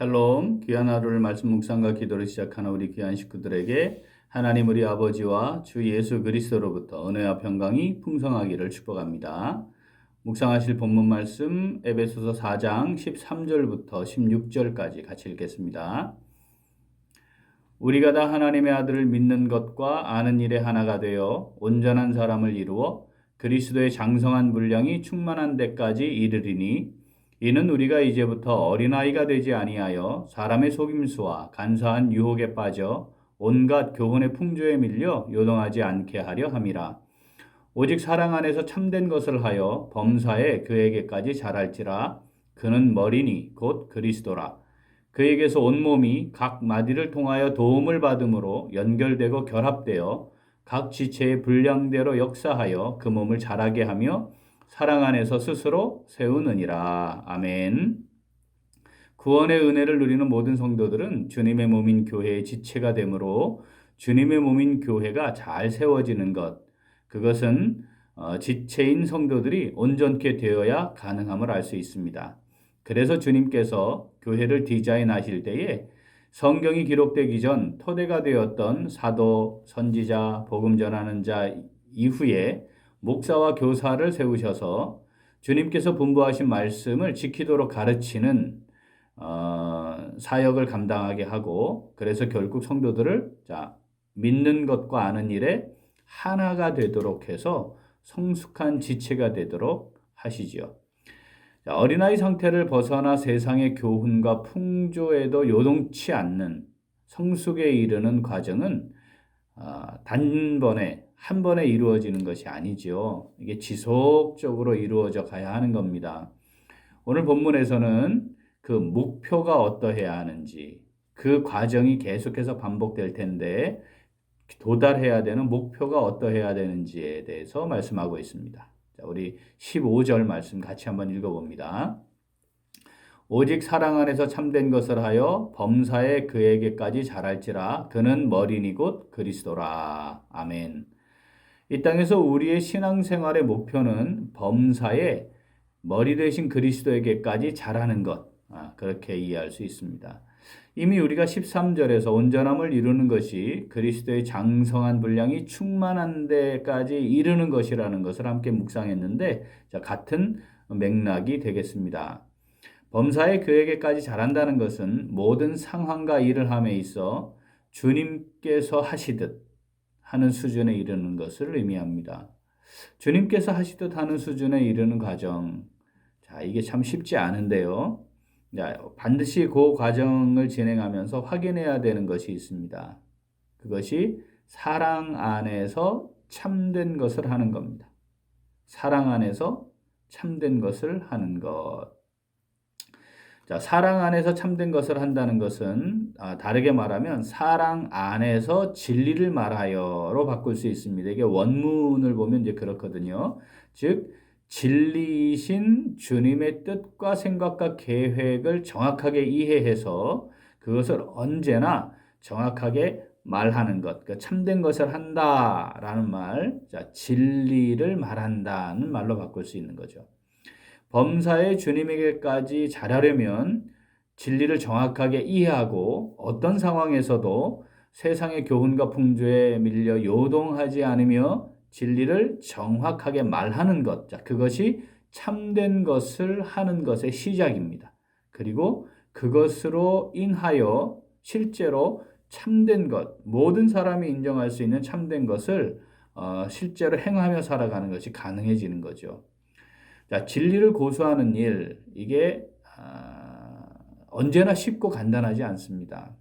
샬롬, 귀한 하루를 말씀 묵상과 기도를 시작하는 우리 귀한 식구들에게 하나님 우리 아버지와 주 예수 그리스도로부터 은혜와 평강이 풍성하기를 축복합니다. 묵상하실 본문 말씀 에베소서 4장 13절부터 16절까지 같이 읽겠습니다. 우리가 다 하나님의 아들을 믿는 것과 아는 일에 하나가 되어 온전한 사람을 이루어 그리스도의 장성한 분량이 충만한 데까지 이르리니 이는 우리가 이제부터 어린아이가 되지 아니하여 사람의 속임수와 간사한 유혹에 빠져 온갖 교훈의 풍조에 밀려 요동하지 않게 하려 함이라. 오직 사랑 안에서 참된 것을 하여 범사에 그에게까지 자랄지라. 그는 머리니 곧 그리스도라. 그에게서 온몸이 각 마디를 통하여 도움을 받음으로 연결되고 결합되어 각 지체의 분량대로 역사하여 그 몸을 자라게 하며 사랑 안에서 스스로 세우느니라. 아멘. 구원의 은혜를 누리는 모든 성도들은 주님의 몸인 교회의 지체가 되므로 주님의 몸인 교회가 잘 세워지는 것. 그것은 어, 지체인 성도들이 온전케 되어야 가능함을 알 수 있습니다. 그래서 주님께서 교회를 디자인하실 때에 성경이 기록되기 전 토대가 되었던 사도, 선지자, 복음 전하는 자 이후에 목사와 교사를 세우셔서 주님께서 분부하신 말씀을 지키도록 가르치는 어, 사역을 감당하게 하고 그래서 결국 성도들을 자 믿는 것과 아는 일에 하나가 되도록 해서 성숙한 지체가 되도록 하시지요. 자, 어린아이 상태를 벗어나 세상의 교훈과 풍조에도 요동치 않는 성숙에 이르는 과정은 어, 단번에 한 번에 이루어지는 것이 아니죠. 이게 지속적으로 이루어져 가야 하는 겁니다. 오늘 본문에서는 그 목표가 어떠해야 하는지 그 과정이 계속해서 반복될 텐데 도달해야 되는 목표가 어떠해야 되는지에 대해서 말씀하고 있습니다. 자, 우리 15절 말씀 같이 한번 읽어봅니다. 오직 사랑 안에서 참된 것을 하여 범사에 그에게까지 자랄지라 그는 머리니 곧 그리스도라. 아멘. 이 땅에서 우리의 신앙생활의 목표는 범사에 머리 대신 그리스도에게까지 자라는 것. 아, 그렇게 이해할 수 있습니다. 이미 우리가 13절에서 온전함을 이루는 것이 그리스도의 장성한 분량이 충만한 데까지 이르는 것이라는 것을 함께 묵상했는데 자, 같은 맥락이 되겠습니다. 범사에 그에게까지 잘한다는 것은 모든 상황과 일을 함에 있어 주님께서 하시듯 하는 수준에 이르는 것을 의미합니다. 주님께서 하시듯 하는 수준에 이르는 과정. 자, 이게 참 쉽지 않은데요. 자, 반드시 그 과정을 진행하면서 확인해야 되는 것이 있습니다. 그것이 사랑 안에서 참된 것을 하는 겁니다. 사랑 안에서 참된 것을 하는 것. 자, 사랑 안에서 참된 것을 한다는 것은 아, 다르게 말하면 사랑 안에서 진리를 말하여로 바꿀 수 있습니다. 이게 원문을 보면 이제 그렇거든요. 즉 진리이신 주님의 뜻과 생각과 계획을 정확하게 이해해서 그것을 언제나 정확하게 말하는 것, 그러니까 참된 것을 한다라는 말, 자 진리를 말한다는 말로 바꿀 수 있는 거죠. 범사의 주님에게까지 잘하려면 진리를 정확하게 이해하고 어떤 상황에서도 세상의 교훈과 풍조에 밀려 요동하지 않으며 진리를 정확하게 말하는 것. 자, 그것이 참된 것을 하는 것의 시작입니다. 그리고 그것으로 인하여 실제로 참된 것, 모든 사람이 인정할 수 있는 참된 것을 어, 실제로 행하며 살아가는 것이 가능해지는 거죠. 자, 진리를 고수하는 일, 이게 아, 언제나 쉽고 간단하지 않습니다.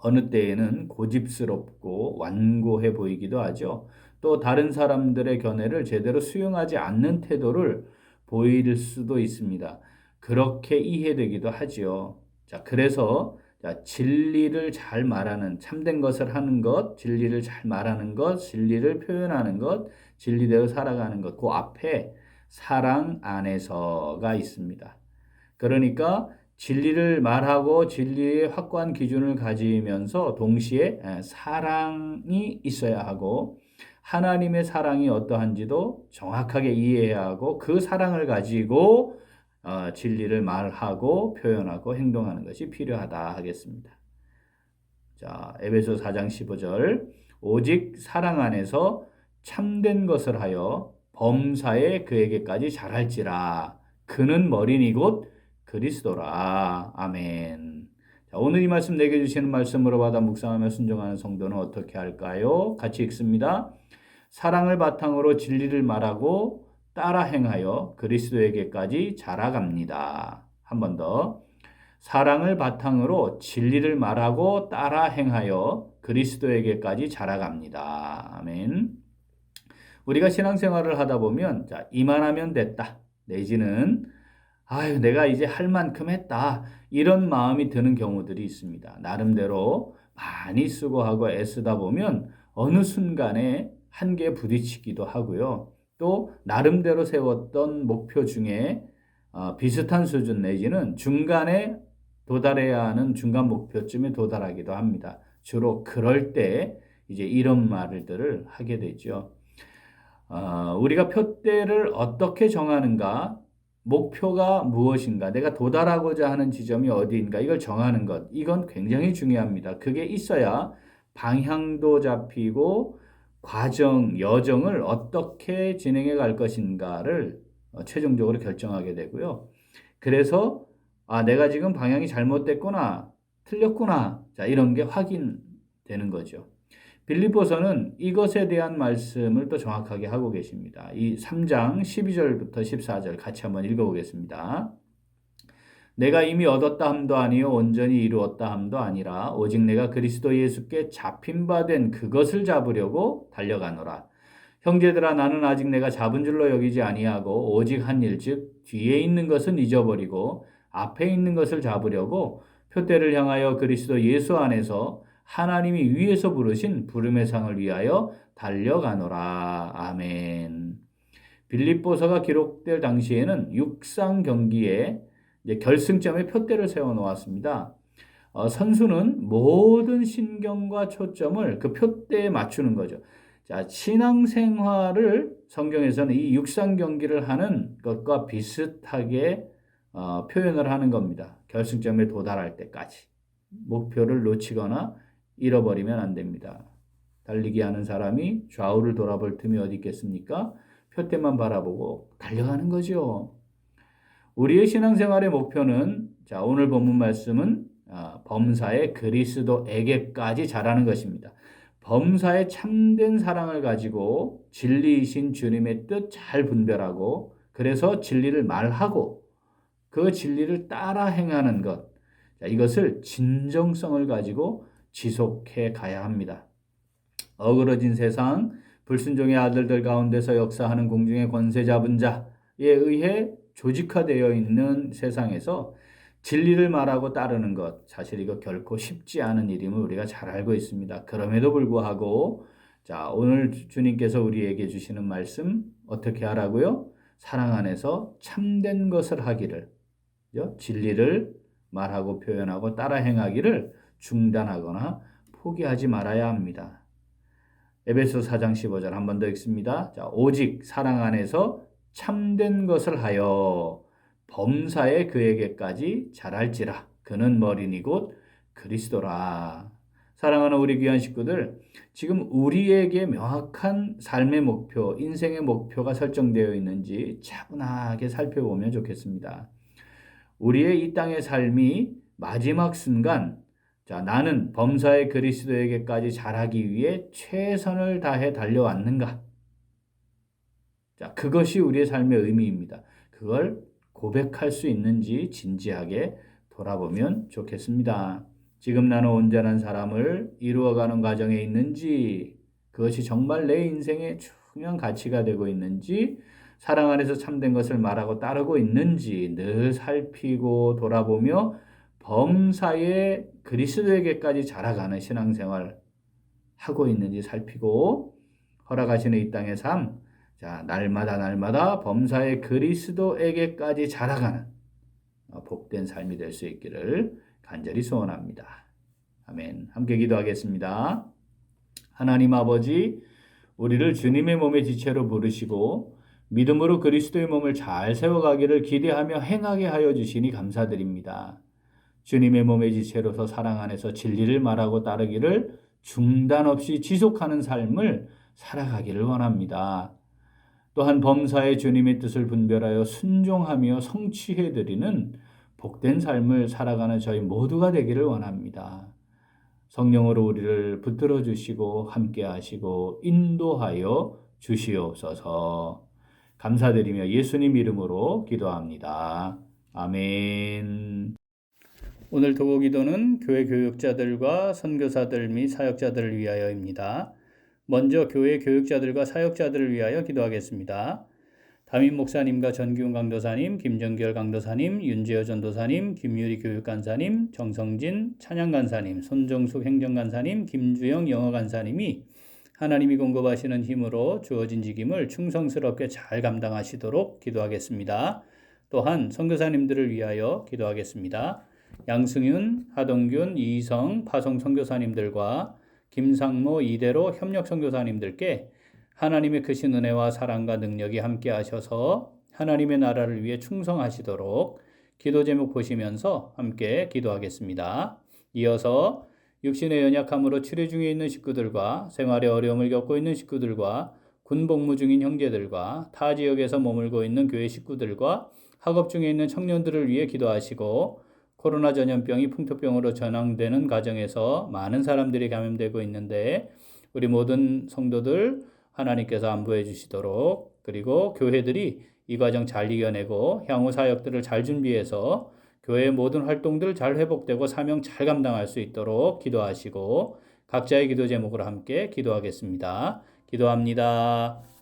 어느 때에는 고집스럽고 완고해 보이기도 하죠. 또 다른 사람들의 견해를 제대로 수용하지 않는 태도를 보일 수도 있습니다. 그렇게 이해되기도 하지요. 자, 그래서 자, 진리를 잘 말하는 참된 것을 하는 것, 진리를 잘 말하는 것, 진리를 표현하는 것, 진리대로 살아가는 것, 그 앞에 사랑 안에서가 있습니다. 그러니까 진리를 말하고 진리의 확고한 기준을 가지면서 동시에 사랑이 있어야 하고 하나님의 사랑이 어떠한지도 정확하게 이해해야 하고 그 사랑을 가지고 어, 진리를 말하고 표현하고 행동하는 것이 필요하다 하겠습니다. 자, 에베소 4장 15절 오직 사랑 안에서 참된 것을 하여 범사에 그에게까지 잘할지라 그는 머리니 곧 그리스도라 아멘. 자, 오늘 이 말씀 내게 주시는 말씀으로 받아 묵상하며 순종하는 성도는 어떻게 할까요? 같이 읽습니다. 사랑을 바탕으로 진리를 말하고 따라 행하여 그리스도에게까지 자라갑니다. 한 번 더. 사랑을 바탕으로 진리를 말하고 따라 행하여 그리스도에게까지 자라갑니다. 아멘. 우리가 신앙생활을 하다 보면 자, 이만하면 됐다. 내지는 아유, 내가 이제 할 만큼 했다. 이런 마음이 드는 경우들이 있습니다. 나름대로 많이 수고하고 애쓰다 보면 어느 순간에 한계에 부딪히기도 하고요. 또 나름대로 세웠던 목표 중에 어, 비슷한 수준 내지는 중간에 도달해야 하는 중간 목표쯤에 도달하기도 합니다. 주로 그럴 때 이제 이런 말들을 하게 되죠. 어, 우리가 표대를 어떻게 정하는가, 목표가 무엇인가, 내가 도달하고자 하는 지점이 어디인가, 이걸 정하는 것, 이건 굉장히 중요합니다. 그게 있어야 방향도 잡히고 과정, 여정을 어떻게 진행해 갈 것인가를 어, 최종적으로 결정하게 되고요. 그래서 아, 내가 지금 방향이 잘못됐구나, 틀렸구나, 자, 이런 게 확인되는 거죠. 빌립보서는 이것에 대한 말씀을 또 정확하게 하고 계십니다. 이 3장 12절부터 14절 같이 한번 읽어보겠습니다. 내가 이미 얻었다 함도 아니요 온전히 이루었다 함도 아니라 오직 내가 그리스도 예수께 잡힌 바 된 그것을 잡으려고 달려가노라. 형제들아 나는 아직 내가 잡은 줄로 여기지 아니하고 오직 한 일 즉 뒤에 있는 것은 잊어버리고 앞에 있는 것을 잡으려고 표대를 향하여 그리스도 예수 안에서 하나님이 위에서 부르신 부름의 상을 위하여 달려가노라. 아멘. 빌립보서가 기록될 당시에는 육상 경기에 결승점에 표대를 세워 놓았습니다. 어, 선수는 모든 신경과 초점을 그 표대에 맞추는 거죠. 자, 신앙생활을 성경에서는 이 육상 경기를 하는 것과 비슷하게 어, 표현을 하는 겁니다. 결승점에 도달할 때까지. 목표를 놓치거나 잃어버리면 안 됩니다. 달리기 하는 사람이 좌우를 돌아볼 틈이 어디 있겠습니까? 표대만 바라보고 달려가는 거죠. 우리의 신앙생활의 목표는 자, 오늘 본문 말씀은 아, 범사의 그리스도에게까지 자라는 것입니다. 범사의 참된 사랑을 가지고 진리이신 주님의 뜻 잘 분별하고 그래서 진리를 말하고 그 진리를 따라 행하는 것. 자, 이것을 진정성을 가지고 지속해 가야 합니다. 어그러진 세상, 불순종의 아들들 가운데서 역사하는 공중의 권세 잡은 자에 의해 조직화되어 있는 세상에서 진리를 말하고 따르는 것, 사실 이거 결코 쉽지 않은 일임을 우리가 잘 알고 있습니다. 그럼에도 불구하고, 자, 오늘 주님께서 우리에게 주시는 말씀 어떻게 하라고요? 사랑 안에서 참된 것을 하기를, 진리를 말하고 표현하고 따라 행하기를 중단하거나 포기하지 말아야 합니다. 에베소 4장 15절 한 번 더 읽습니다. 자, 오직 사랑 안에서 참된 것을 하여 범사에 그에게까지 자랄지라 그는 머리니 곧 그리스도라. 사랑하는 우리 귀한 식구들, 지금 우리에게 명확한 삶의 목표, 인생의 목표가 설정되어 있는지 차분하게 살펴보면 좋겠습니다. 우리의 이 땅의 삶이 마지막 순간 자, 나는 범사의 그리스도에게까지 잘하기 위해 최선을 다해 달려왔는가? 자, 그것이 우리의 삶의 의미입니다. 그걸 고백할 수 있는지 진지하게 돌아보면 좋겠습니다. 지금 나는 온전한 사람을 이루어가는 과정에 있는지, 그것이 정말 내 인생의 중요한 가치가 되고 있는지, 사랑 안에서 참된 것을 말하고 따르고 있는지 늘 살피고 돌아보며 범사에 그리스도에게까지 자라가는 신앙생활 하고 있는지 살피고 허락하시는 이 땅의 삶, 자 날마다 날마다 범사의 그리스도에게까지 자라가는 복된 삶이 될 수 있기를 간절히 소원합니다. 아멘. 함께 기도하겠습니다. 하나님 아버지, 우리를 주님의 몸의 지체로 부르시고 믿음으로 그리스도의 몸을 잘 세워가기를 기대하며 행하게 하여 주시니 감사드립니다. 주님의 몸의 지체로서 사랑 안에서 진리를 말하고 따르기를 중단 없이 지속하는 삶을 살아가기를 원합니다. 또한 범사에 주님의 뜻을 분별하여 순종하며 성취해드리는 복된 삶을 살아가는 저희 모두가 되기를 원합니다. 성령으로 우리를 붙들어 주시고 함께 하시고 인도하여 주시옵소서. 감사드리며 예수님 이름으로 기도합니다. 아멘. 오늘 도고 기도는 교회 교육자들과 선교사들 및 사역자들을 위하여입니다. 먼저 교회 교육자들과 사역자들을 위하여 기도하겠습니다. 담임 목사님과 전기훈 강도사님, 김정결 강도사님, 윤재호 전도사님, 김유리 교육간사님, 정성진 찬양간사님, 손정숙 행정간사님, 김주영 영어간사님이 하나님이 공급하시는 힘으로 주어진 직임을 충성스럽게 잘 감당하시도록 기도하겠습니다. 또한 선교사님들을 위하여 기도하겠습니다. 양승윤, 하동균, 이성, 파송 선교사님들과 김상모, 이대로 협력 선교사님들께 하나님의 크신 은혜와 사랑과 능력이 함께 하셔서 하나님의 나라를 위해 충성하시도록 기도 제목 보시면서 함께 기도하겠습니다. 이어서 육신의 연약함으로 치료 중에 있는 식구들과 생활의 어려움을 겪고 있는 식구들과 군 복무 중인 형제들과 타 지역에서 머물고 있는 교회 식구들과 학업 중에 있는 청년들을 위해 기도하시고 코로나 전염병이 풍토병으로 전환되는 과정에서 많은 사람들이 감염되고 있는데 우리 모든 성도들 하나님께서 안부해 주시도록 그리고 교회들이 이 과정 잘 이겨내고 향후 사역들을 잘 준비해서 교회의 모든 활동들 잘 회복되고 사명 잘 감당할 수 있도록 기도하시고 각자의 기도 제목으로 함께 기도하겠습니다. 기도합니다.